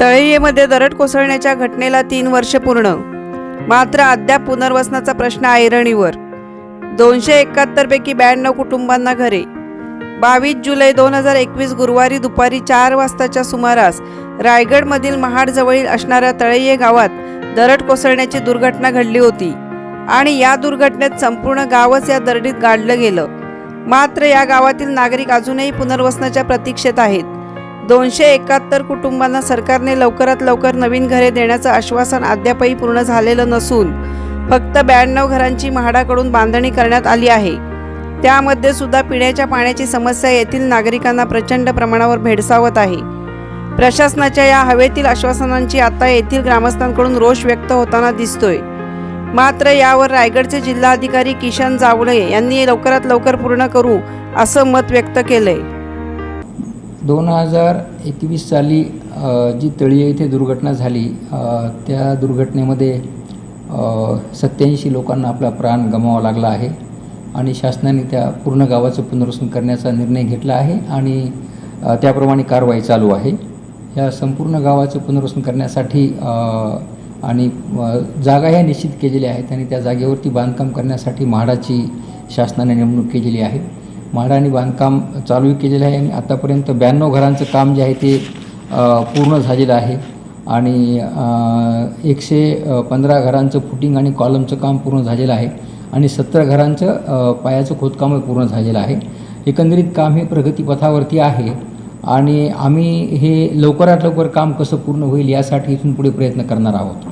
तळईमध्ये दरड कोसळण्याच्या घटनेला तीन वर्ष पूर्ण. मात्र अद्याप पुनर्वसनाचा प्रश्न ऐरणीवर दोनशे एकाहत्तरपैकी ब्याण्णव कुटुंबांना घरे. बावीस जुलै दोन हजार एकवीस गुरुवारी दुपारी चार वाजताच्या सुमारास रायगडमधील महाडजवळील असणाऱ्या तळेये गावात दरड कोसळण्याची दुर्घटना घडली होती आणि या दुर्घटनेत संपूर्ण गावच या दरडीत गाडलं गेलं. मात्र या गावातील नागरिक अजूनही पुनर्वसनाच्या प्रतीक्षेत आहेत. दोनशे एकाहत्तर कुटुंबांना सरकारने लवकरात लवकर नवीन घरे देण्याचं आश्वासन अद्यापही पूर्ण झालेलं नसून फक्त ब्याण्णव घरांची म्हाडाकडून बांधणी करण्यात आली आहे. त्यामध्ये सुद्धा पिण्याच्या पाण्याची समस्या येथील नागरिकांना प्रचंड प्रमाणावर भेडसावत आहे. प्रशासनाच्या या हवेतील आश्वासनांची आता येथील ग्रामस्थांकडून रोष व्यक्त होताना दिसतोय. मात्र यावर रायगडचे जिल्हाधिकारी किशन जावळे यांनी लवकरात लवकर पूर्ण करू असं मत व्यक्त केलंय. दोन हजार एकवीस साली जी तळी येथे दुर्घटना झाली त्या दुर्घटनेमध्ये सत्याऐंशी लोकांना आपला प्राण गमावा लागला आहे आणि शासनाने त्या पूर्ण गावाचं पुनर्वसन करण्याचा निर्णय घेतला आहे आणि त्याप्रमाणे कारवाई चालू आहे. या संपूर्ण गावाचं पुनर्वसन करण्यासाठी आणि जागा ह्या निश्चित केलेल्या आहेत आणि त्या जागेवरती बांधकाम करण्यासाठी म्हाडाची शासनाने नेमणूक केलेली आहे. म्हाडाने बांधकाम चालू केलेलं आहे आणि आतापर्यंत ब्याण्णव घरांचं काम जे आहे ते पूर्ण झालेलं आहे. आणि एकशे पंधरा घरांचं फुटिंग आणि कॉलमचं काम पूर्ण झालेलं आहे आणि सत्तर घरांचं पायाचं खोदकामही पूर्ण झालेलं आहे. एकंदरीत काम हे प्रगतीपथावरती आहे आणि आम्ही हे लवकरात लवकर काम कसं पूर्ण होईल यासाठी इथून पुढे प्रयत्न करणार आहोत.